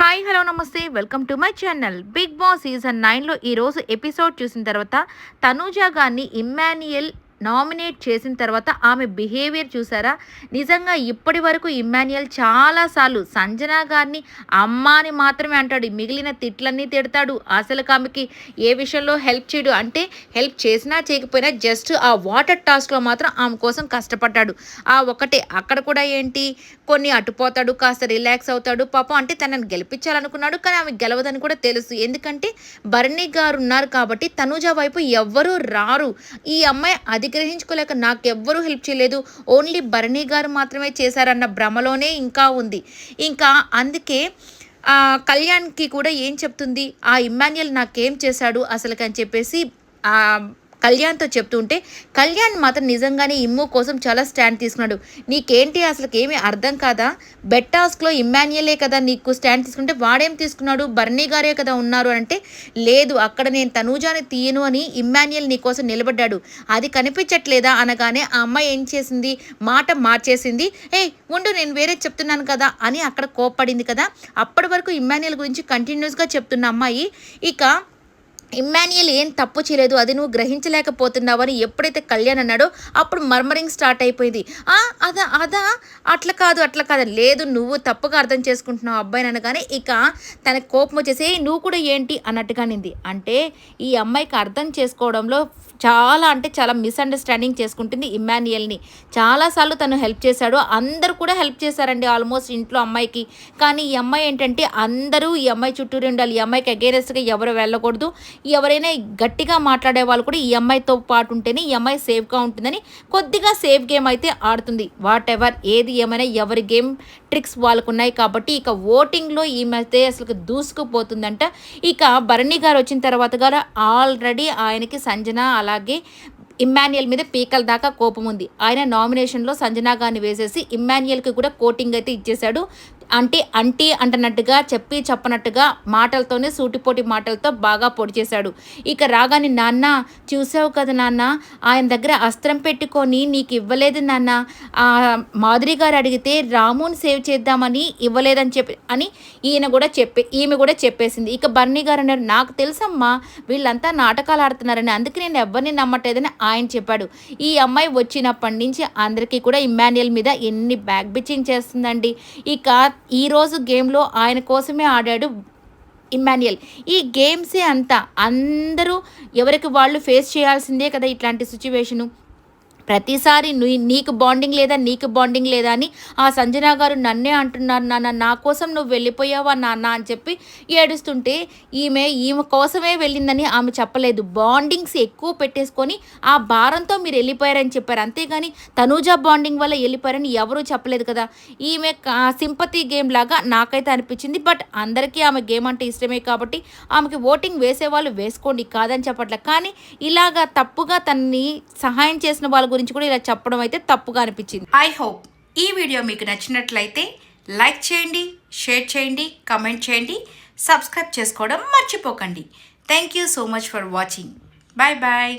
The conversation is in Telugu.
హాయ్ హలో నమస్తే. Welcome to my channel. Big boss season నైన్లో ఈరోజు ఎపిసోడ్ చూసిన తర్వాత తనూజా గారిని ఇమ్మాన్యుయల్ నామినేట్ చేసిన తర్వాత ఆమె బిహేవియర్ చూసారా? నిజంగా ఇప్పటి వరకు ఇమ్మాన్యుయల్ చాలాసార్లు సంజన గారిని అమ్మ అని మాత్రమే అంటాడు. మిగిలిన తిట్లన్నీ తిడతాడు. అసలు ఆమెకి ఏ విషయంలో హెల్ప్ చేయడు. అంటే హెల్ప్ చేసినా చేయకపోయినా జస్ట్ ఆ వాటర్ టాస్క్లో మాత్రం ఆమె కోసం కష్టపడ్డాడు. ఆ ఒకటే అక్కడ కూడా ఏంటి? కొన్ని అటుపోతాడు కాస్త రిలాక్స్ అవుతాడు. పాపం అంటే తనని గెలిపించాలనుకున్నాడు. కానీ ఆమె గెలవదని కూడా తెలుసు. ఎందుకంటే భరణి గారు ఉన్నారు కాబట్టి తనుజ వైపు ఎవ్వరూ రారు. ఈ అమ్మాయి అది నిగ్రహించుకోలేక నాకెవ్వరూ హెల్ప్ చేయలేదు. ఓన్లీ భరణి గారు మాత్రమే చేశారన్న భ్రమలోనే ఇంకా ఉంది. ఇంకా అందుకే కళ్యాణ్కి కూడా ఏం చెప్తుంది? ఆ ఇమ్మాన్యుయల్ నాకేం చేశాడు అసలుకని చెప్పేసి కళ్యాణ్తో చెప్తుంటే కళ్యాణ్ మాత్రం నిజంగానే ఇమ్ము కోసం చాలా స్టాండ్ తీసుకున్నాడు. నీకేంటి అసలు ఏమీ అర్థం కాదా? బెట్టాస్క్లో ఇమ్మాన్యుయలే కదా నీకు స్టాండ్ తీసుకుంటే వాడేం తీసుకున్నాడు? బర్నీ గారే కదా ఉన్నారు అంటే లేదు అక్కడ నేను తనూజాని తీయను అని ఇమ్మాన్యుయల్ నీ కోసం నిలబడ్డాడు. అది కనిపించట్లేదా? అనగానే ఆ అమ్మాయి ఏం చేసింది? మాట మార్చేసింది. ఏ ఉండు నేను వేరే చెప్తున్నాను కదా అని అక్కడ కోప్పడింది కదా. అప్పటి వరకు ఇమ్మాన్యుయల్ గురించి కంటిన్యూస్గా చెప్తున్న అమ్మాయి ఇక ఇమ్మాన్యుయల్ ఏం తప్పు చేయలేదు అది నువ్వు గ్రహించలేకపోతున్నావు అని ఎప్పుడైతే కళ్యాణ్ అన్నాడో అప్పుడు మర్మరింగ్ స్టార్ట్ అయిపోయింది. అదా అదా? అట్లా కాదు అట్లా కాదు. లేదు నువ్వు తప్పుగా అర్థం చేసుకుంటున్నావు అబ్బాయిని అనగానే ఇక తన కోపం వచ్చేసి నువ్వు కూడా ఏంటి? అన్నట్టుగానింది అంటే ఈ అమ్మాయికి అర్థం చేసుకోవడంలో చాలా అంటే చాలా మిస్అండర్స్టాండింగ్ చేసుకుంటుంది ఇమ్మాన్యుయల్ని. చాలాసార్లు తను హెల్ప్ చేశాడు. అందరూ కూడా హెల్ప్ చేశారండి ఆల్మోస్ట్ ఇంట్లో అమ్మాయికి. కానీ ఈ అమ్మాయి ఏంటంటే అందరూ ఈ అమ్మాయి చుట్టూరు ఉండాలి. ఈ అమ్మాయికి అగేనెస్ట్గా ఎవరు వెళ్ళకూడదు. ఎవరైనా గట్టిగా మాట్లాడే వాళ్ళు కూడా ఈ అమ్మాయితో పాటు ఉంటేనే ఈ అమ్మాయి సేఫ్గా ఉంటుందని కొద్దిగా సేఫ్ గేమ్ అయితే ఆడుతుంది. వాట్ ఎవర్ ఏది ఏమైనా ఎవరి గేమ్ ట్రిక్స్ వాళ్ళకు ఉన్నాయి కాబట్టి ఇక ఓటింగ్లో ఈమెతే అసలు దూసుకుపోతుందంట. ఇక భరణి గారు వచ్చిన తర్వాత కూడా ఆల్రెడీ ఆయనకి సంజన అలాగే ఇమ్మాన్యుయల్ మీద పీకల దాకా కోపం ఉంది. ఆయన నామినేషన్లో సంజనా గారిని వేసేసి ఇమ్మాన్యుయల్కి కూడా కోటింగ్ అయితే ఇచ్చేశాడు. అంటే అంటీ అంటున్నట్టుగా చెప్పి చెప్పనట్టుగా మాటలతోనే సూటిపోటి మాటలతో బాగా పొడి చేశాడు. ఇక రాగానే నాన్న చూసావు కదా నాన్న ఆయన దగ్గర అస్త్రం పెట్టుకొని నీకు ఇవ్వలేదు నాన్న. మాధురి గారు అడిగితే రాముని సేవ్ చేద్దామని ఇవ్వలేదని చెప్పి అని ఈయన కూడా చెప్పే ఈమె కూడా చెప్పేసింది. ఇక బన్నీ గారు అన్నారు నాకు తెలుసమ్మా వీళ్ళంతా నాటకాలు ఆడుతున్నారని అందుకే నేను ఎవరిని నమ్మట్లేదని ఆయన చెప్పాడు. ఈ అమ్మాయి వచ్చినప్పటి నుంచి అందరికీ కూడా ఇమ్మాన్యుయల్ మీద ఎన్ని బ్యాక్ బిచ్చింగ్ చేస్తుందండి. ఇక ఈరోజు గేమ్లో ఆయన కోసమే ఆడాడు ఇమ్మాన్యుయల్. ఈ గేమ్సే అంతా అందరూ ఎవరికి వాళ్ళు ఫేస్ చేయాల్సిందే కదా ఇట్లాంటి సిచ్యువేషను. ప్రతిసారి నీకు బాండింగ్ లేదా నీకు బాండింగ్ లేదా అని ఆ సంజన గారు నన్నే అంటున్నారు నాన్న నా కోసం నువ్వు వెళ్ళిపోయావా నాన్న అని చెప్పి ఏడుస్తుంటే ఈమె ఈమె కోసమే వెళ్ళిందని ఆమె చెప్పలేదు. బాండింగ్స్ ఎక్కువ పెట్టేసుకొని ఆ భారంతో మీరు వెళ్ళిపోయారని చెప్పారు. అంతేగాని తనూజా బాండింగ్ వల్ల వెళ్ళిపోయారని ఎవరూ చెప్పలేదు కదా. ఈమె సింపతి గేమ్ లాగా నాకైతే అనిపించింది. బట్ అందరికీ ఆమె గేమ్ అంటే ఇష్టమే కాబట్టి ఆమెకి ఓటింగ్ వేసేవాళ్ళు వేసుకోండి కాదని చెప్పట్లే. కానీ ఇలాగా తప్పుగా తనని సహాయం చేసిన వాళ్ళ గురించి కూడా ఇలా చెప్పడం అయితే తప్పుగా అనిపించింది. ఐ హోప్ ఈ వీడియో మీకు నచ్చినట్లయితే లైక్ చేయండి షేర్ చేయండి కమెంట్ చేయండి సబ్స్క్రైబ్ చేసుకోవడం మర్చిపోకండి. Thank you so much for watching bye bye